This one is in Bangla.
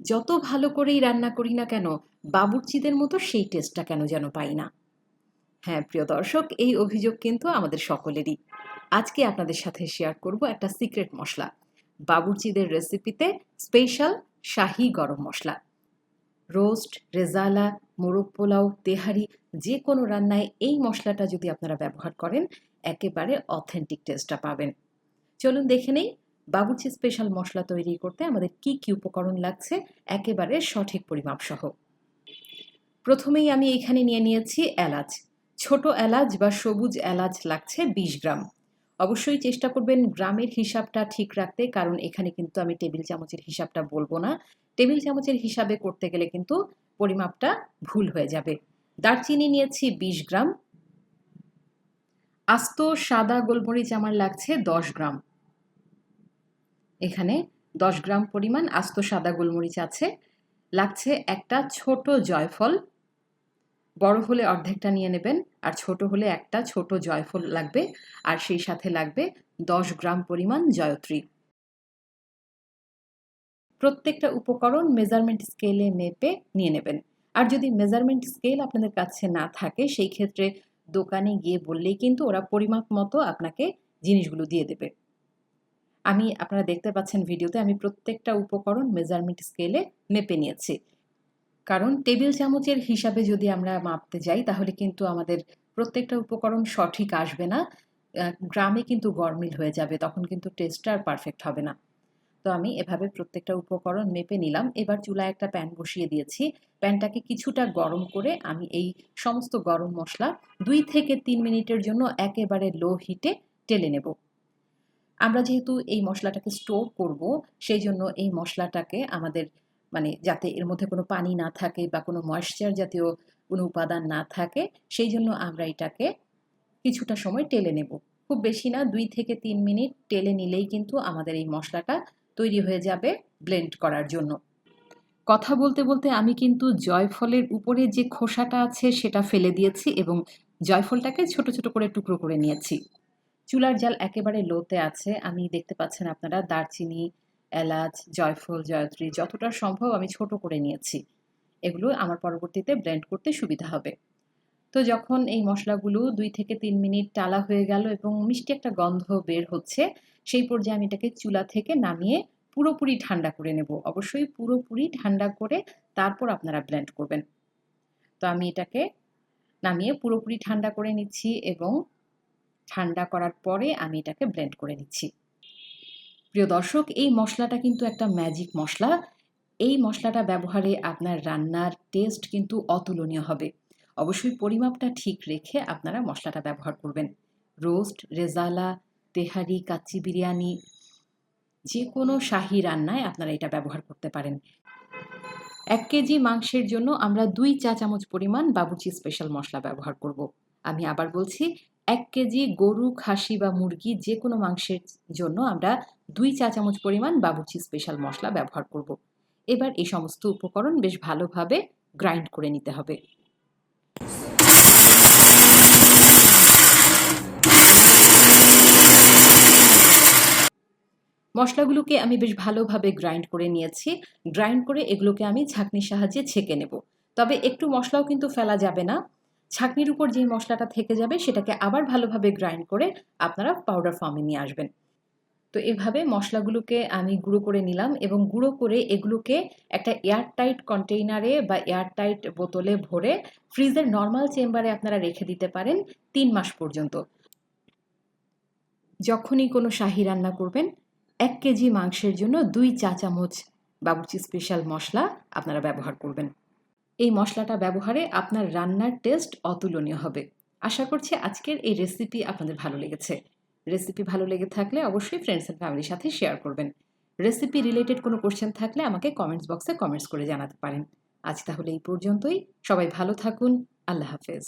যত ভালো করেই রান্না করি না কেন, বাবুর্চিদের মতো সেই টেস্টটা কেন যেন পাই না? হ্যাঁ প্রিয় দর্শক, এই অভিযোগ কিন্তু আমাদের সকলেরই। আজকে আপনাদের সাথে শেয়ার করব একটা সিক্রেট মশলা, বাবুর্চিদের রেসিপিতে স্পেশাল শাহি গরম মশলা। রোস্ট রেজালা, মোরগ পোলাও, তেহারি, যে কোনো রান্নায় এই মশলাটা যদি আপনারা ব্যবহার করেন, একেবারে অথেন্টিক টেস্টটা পাবেন। চলুন দেখে নেই বাবুর্চি স্পেশাল মশলা তৈরি করতে আমাদের কি কি উপকরণ লাগছে একেবারে সঠিক পরিমাপ সহ। প্রথমেই আমি এখানে নিয়ে নিয়েছি এলাচ। ছোট এলাচ বা সবুজ এলাচ লাগছে বিশ গ্রাম। অবশ্যই চেষ্টা করবেন গ্রামের হিসাবটা ঠিক রাখতে, কারণ এখানে কিন্তু আমি টেবিল চামচের হিসাবটা বলব না। টেবিল চামচের হিসাবে করতে গেলে কিন্তু পরিমাপটা ভুল হয়ে যাবে। দারচিনি নিয়েছি বিশ গ্রাম। আস্ত সাদা গোলমরিচ আমার লাগছে দশ গ্রাম। এখানে দশ গ্রাম পরিমাণ আস্ত সাদা গোলমরিচ আছে। লাগছে একটা ছোট জয়ফল। বড় হলে অর্ধেকটা নিয়ে নেবেন, আর ছোট হলে একটা ছোট জয়ফল লাগবে, আর সেই সাথে লাগবে দশ গ্রাম পরিমাণ জয়ত্রী। প্রত্যেকটা উপকরণ মেজারমেন্ট স্কেলে মেপে নিয়ে নেবেন। আর যদি মেজারমেন্ট স্কেল আপনাদের কাছে না থাকে, সেই ক্ষেত্রে দোকানে গিয়ে বললেই কিন্তু ওরা পরিমাপ মতো আপনাকে জিনিসগুলো দিয়ে দেবে। আমি, আপনারা দেখতে পাচ্ছেন ভিডিওতে আমি প্রত্যেকটা উপকরণ মেজারমেন্ট স্কেলে মেপে নিয়েছি। কারণ টেবিল চামচের হিসাবে যদি আমরা মাপতে যাই, তাহলে কিন্তু আমাদের প্রত্যেকটা উপকরণ সঠিক আসবে না। গ্রামে কিন্তু গরমিল হয়ে যাবে, তখন কিন্তু টেস্টটা আর পারফেক্ট হবে না। তো আমি এভাবে প্রত্যেকটা উপকরণ মেপে নিলাম। এবার চুলায় একটা প্যান বসিয়ে দিয়েছি। প্যানটাকে কিছুটা গরম করে আমি এই সমস্ত গরম মশলা দুই থেকে তিন মিনিটের জন্য একেবারে লো হিটে টেলে নেব। আমরা যেহেতু এই মশলাটাকে স্টোর করব, সেই জন্য এই মশলাটাকে আমাদের মানে যাতে এর মধ্যে কোনো পানি না থাকে বা কোনো ময়েশ্চার জাতীয় কোনো উপাদান না থাকে, সেই জন্য আমরা এটাকে কিছুটা সময় টেলে নেব। খুব বেশি না, দুই থেকে তিন মিনিট টেলে নিলেই কিন্তু আমাদের এই মশলাটা তৈরি হয়ে যাবে ব্লেন্ড করার জন্য। কথা বলতে বলতে আমি কিন্তু জয়ফলের উপরে যে খোসাটা আছে সেটা ফেলে দিয়েছি এবং জয়ফলটাকে ছোট ছোট করে টুকরো করে নিয়েছি। চুলার জাল একেবারে লোতে আছে। আমি দেখতে পাচ্ছেন আপনারা, দারচিনি, এলাচ, জয়ফল, জয়ত্রী, যতটা সম্ভব আমি ছোট করে নিয়েছি। এগুলো আমার পরবর্তীতে ব্লেন্ড করতে সুবিধা হবে। তো যখন এই মশলাগুলো দুই থেকে তিন মিনিট টালা হয়ে গেল এবং মিষ্টি একটা গন্ধ বের হচ্ছে, সেই পর্যায়ে আমি এটাকে চুলা থেকে নামিয়ে পুরোপুরি ঠান্ডা করে নেব। অবশ্যই পুরোপুরি ঠান্ডা করে তারপর আপনারা ব্লেন্ড করবেন। তো আমি এটাকে নামিয়ে পুরোপুরি ঠান্ডা করে নিচ্ছি এবং ঠান্ডা করার পরে আমি এটাকে ব্লেন্ড করে নিচ্ছি। প্রিয় দর্শক, এই মশলাটা কিন্তু একটা ম্যাজিক মশলা। এই মশলাটা ব্যবহারে আপনার রান্নার টেস্ট কিন্তু অতুলনীয় হবে। অবশ্যই পরিমাপটা ঠিক রেখে আপনারা মশলাটা ব্যবহার করবেন। রোস্ট রেজালা, তেহারি, কাচ্চি বিরিয়ানি যে কোনো শাহি রান্নায় আপনারা এটা ব্যবহার করতে পারেন। এক কেজি মাংসের জন্য আমরা দুই চা চামচ পরিমাণ বাবুচি স্পেশাল মশলা ব্যবহার করব। আমি আবার বলছি এক কেজি গরু, খাসি বা মুরগি যে কোনো মাংসের জন্য আমরা দুই চা চামচ পরিমাণ বাবুচি স্পেশাল মশলা ব্যবহার করব। এবার এই সমস্ত উপকরণ বেশ ভালোভাবে গ্রাইন্ড করে নিতে হবে। মশলাগুলোকে আমি বেশ ভালোভাবে গ্রাইন্ড করে নিয়েছি। গ্রাইন্ড করে এগুলোকে আমি ছাঁকনির সাহায্যে ছেঁকে নেব। তবে একটু মশলাও কিন্তু ফেলা যাবে না। ছাঁকনির উপর যে মশলাটা থেকে যাবে সেটাকে আবার ভালোভাবে গ্রাইন্ড করে আপনারা পাউডার ফর্মে নিয়ে আসবেন। তো এভাবে মশলাগুলোকে আমি গুঁড়ো করে নিলাম এবং গুঁড়ো করে এগুলোকে একটা এয়ারটাইট কন্টেইনারে বা এয়ারটাইট বোতলে ভরে ফ্রিজের নর্মাল চেম্বারে আপনারা রেখে দিতে পারেন তিন মাস পর্যন্ত। যখনই কোনো শাহি রান্না করবেন, এক কেজি মাংসের জন্য দুই চা চামচ বাবুচি স্পেশাল মশলা আপনারা ব্যবহার করবেন। এই মশলাটা ব্যবহারে আপনার রান্নার টেস্ট অতুলনীয় হবে। আশা করছি আজকের এই রেসিপি আপনাদের ভালো লেগেছে। রেসিপি ভালো লেগে থাকলে অবশ্যই ফ্রেন্ডস অ্যান্ড ফ্যামিলির সাথে শেয়ার করবেন। রেসিপি রিলেটেড কোনো কোশ্চেন থাকলে আমাকে কমেন্টস বক্সে কমেন্টস করে জানাতে পারেন। আজ তাহলে এই পর্যন্তই। সবাই ভালো থাকুন। আল্লাহ হাফেজ।